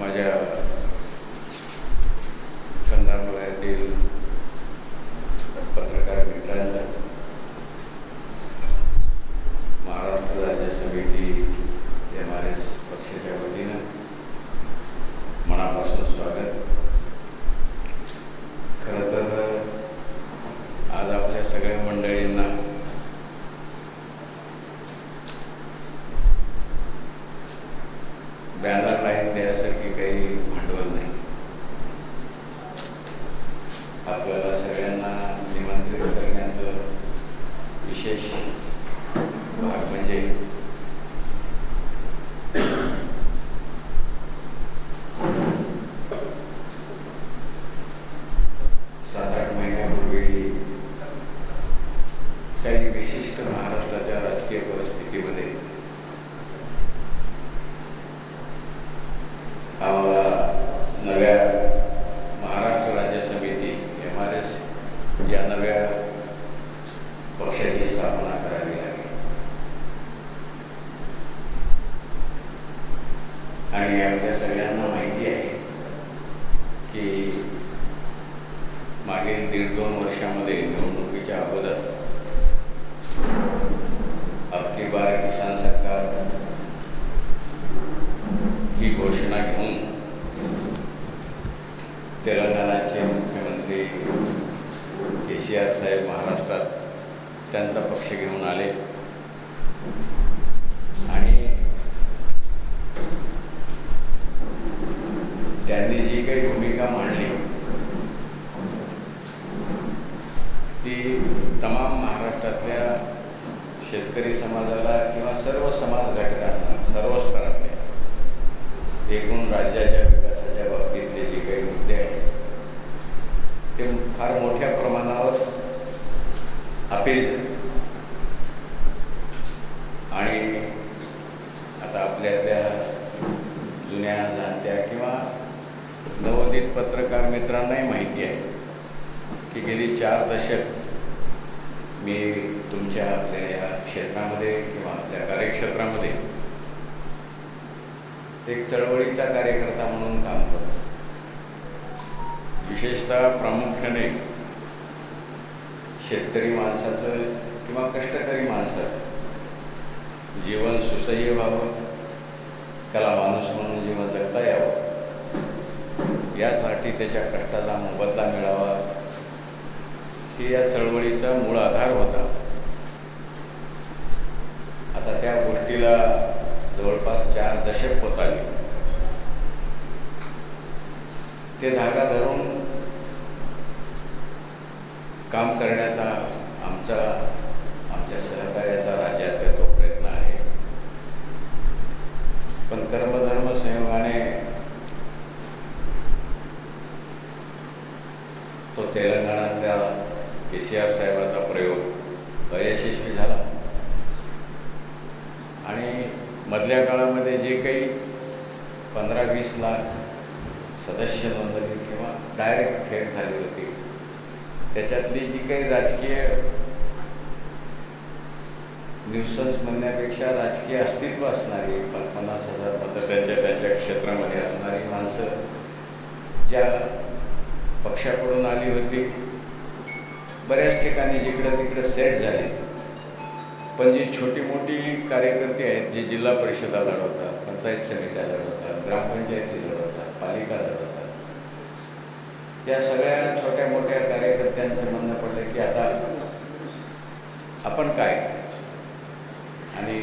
माझ्या कंधारमळ्यातील पत्रकार मित्रांना महाराष्ट्र राज्य समिती एम आर एस पक्ष बॅनर लाईन द्यायसारखी काही भांडवल नाही आपल्याला सगळ्यांना निमंत्रित करण्याचं विशेष भाग म्हणजे सात आठ महिन्यापूर्वी काही विशिष्ट महाराष्ट्राच्या राजकीय परिस्थितीमध्ये आम्हाला नव्या महाराष्ट्र राज्य समिती एम आर एस या नव्या पक्षाची स्थापना करावी लागली आणि आपल्या सगळ्यांना माहिती आहे की मागील दीड दोन वर्षामध्ये निवडणुकीच्या अगोदर अबकी बार किसान सरकार ही घोषणा घेऊन तेलंगणाचे मुख्यमंत्री के सी आर साहेब महाराष्ट्रात त्यांचा पक्ष घेऊन आले आणि त्यांनी जी काही भूमिका मांडली ती तमाम महाराष्ट्रातल्या शेतकरी समाजाला किंवा सर्व समाज घटकांना सर्व स्तरातल्या एकूण राज्याच्या विकासाच्या बाबतीतले जे काही मुद्दे आहेत ते फार मोठ्या प्रमाणावर अपील आणि आता आपल्यातल्या जुन्या जाणत्या किंवा नवोदित पत्रकार मित्रांनाही माहिती आहे की गेली चार दशक मी तुमच्या आपल्या या क्षेत्रामध्ये किंवा आपल्या कार्यक्षेत्रामध्ये एक चळवळीचा कार्यकर्ता म्हणून काम करतो. विशेषतः प्रामुख्याने शेतकरी माणसाचं किंवा कष्टकरी माणसाचं जीवन सुसह्य व्हावं त्याला माणूस म्हणून जीवन जगता यावं यासाठी त्याच्या कष्टाचा मोबदला मिळावा की या चळवळीचा मूळ आधार होता. आता त्या गोष्टीला जवळपास चार दशक होत आली. ते धागा धरून काम करण्याचा आमचा आमच्या सहकार्याचा राज्यातला तो प्रयत्न आहे पण कर्मधर्म संयोगाने तो तेलंगणातल्या के सी आर साहेबाचा प्रयोग अयशस्वी झाला आणि मधल्या काळामध्ये जे काही पंधरा वीस लाख सदस्य नोंदणी किंवा डायरेक्ट थेट झाली होती त्याच्यातली जी काही राजकीय न्यूसन्स म्हणण्यापेक्षा राजकीय अस्तित्व असणारी पन्नास हजार मतं त्यांच्या त्यांच्या क्षेत्रामध्ये असणारी माणसं ज्या पक्षाकडून आली होती बऱ्याच ठिकाणी जिकडं तिकडं सेट झाली. पण जी छोटी मोठी कार्यकर्ते आहेत जे जिल्हा परिषदा लढवतात पंचायत समित्या लढवतात ग्रामपंचायती लढवतात पालिका लढवतात या सगळ्या छोट्या मोठ्या कार्यकर्त्यांचं म्हणणं पडलं की आता आपण काय आणि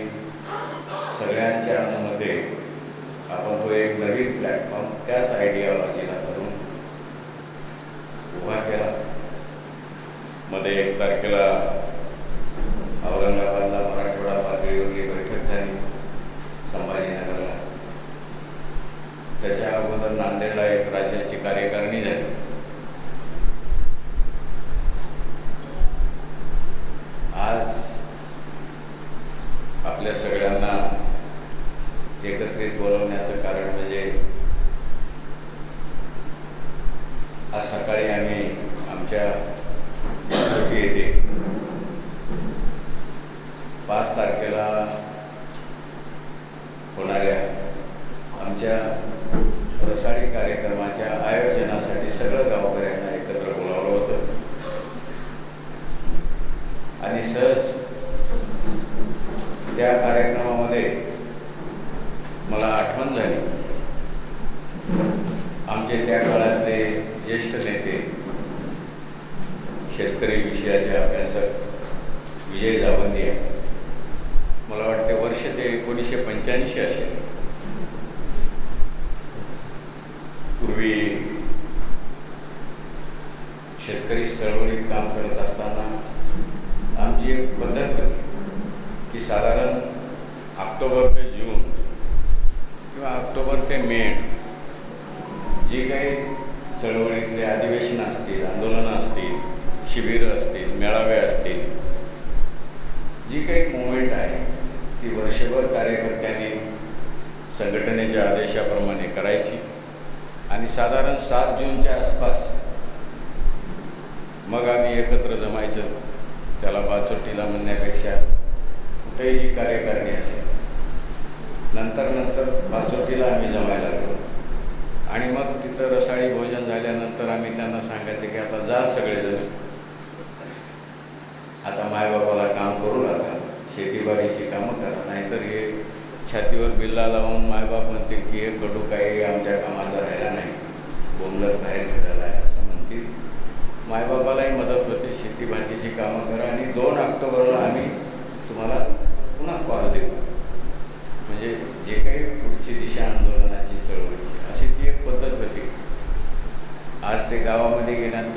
सगळ्यांच्या अनुमते आपण तो एक नवीन प्लॅटफॉर्म त्याच आयडियालॉजीला धरून उभा केला. मध्ये एक तारखेला औरंगाबादला मराठवाडा पातळीवरली बैठक झाली. संभाजीनगरला. त्याच्या अगोदर नांदेडला एक राज्याची कार्यकारिणी झाली. आज आपल्या सगळ्यांना एकत्रित बोलवण्याचं कारण म्हणजे आज सकाळी आम्ही आमच्या पाच तारखेला होणाऱ्या आमच्या रसाळी कार्यक्रमाच्या आयोजनासाठी सगळं गावकऱ्यांना एकत्र बोलावलं होतं. आणि सहज त्या कार्यक्रमामध्ये मला आठवण झाली. आमचे त्या काळातले ज्येष्ठ नेते शेतकरी विषयाचे अभ्यासक विजय जावंदिया. मला वाटते वर्ष ते एकोणीसशे पंच्याऐंशी असेल. पूर्वी शेतकरी चळवळीत काम करत असताना आमची एक पद्धत होती की साधारण ऑक्टोबर ते जून किंवा ऑक्टोबर ते मे जी काही चळवळीतले अधिवेशनं असतील आंदोलनं असतील शिबिरं असतील मेळावे असतील जी काही मुवमेंट आहे ती वर्षभर कार्यकर्त्यांनी संघटनेच्या आदेशाप्रमाणे करायची. आणि साधारण सात जूनच्या आसपास मग आम्ही एकत्र जमायचं. त्याला बाचोटीला म्हणण्यापेक्षा कुठेही जी कार्यकारिणी असेल. नंतर नंतर बाचोटीला आम्ही जमायला लागलो. आणि मग तिथं रसाळी भोजन झाल्यानंतर आम्ही त्यांना सांगायचं की आता जा सगळेजण. आता मायबाबाला काम करू लागा कामं करा. नाहीतर हे छातीवर बिल्ला लावून मायबाप म्हणतील की हे कडू काही आमच्या कामाचा राहिला नाही. बोंबलत बाहेर फिरायला आहे असं म्हणतील. मायबापालाही मदत होते. शेतीभातीची कामं करा. आणि दोन ऑक्टोबरला आम्ही तुम्हाला पुन्हा कॉल देऊ. म्हणजे जे काही पुढची दिशा आंदोलनाची चळवळीची. अशी ती एक पद्धत होती. आज ते गावामध्ये गेल्यानंतर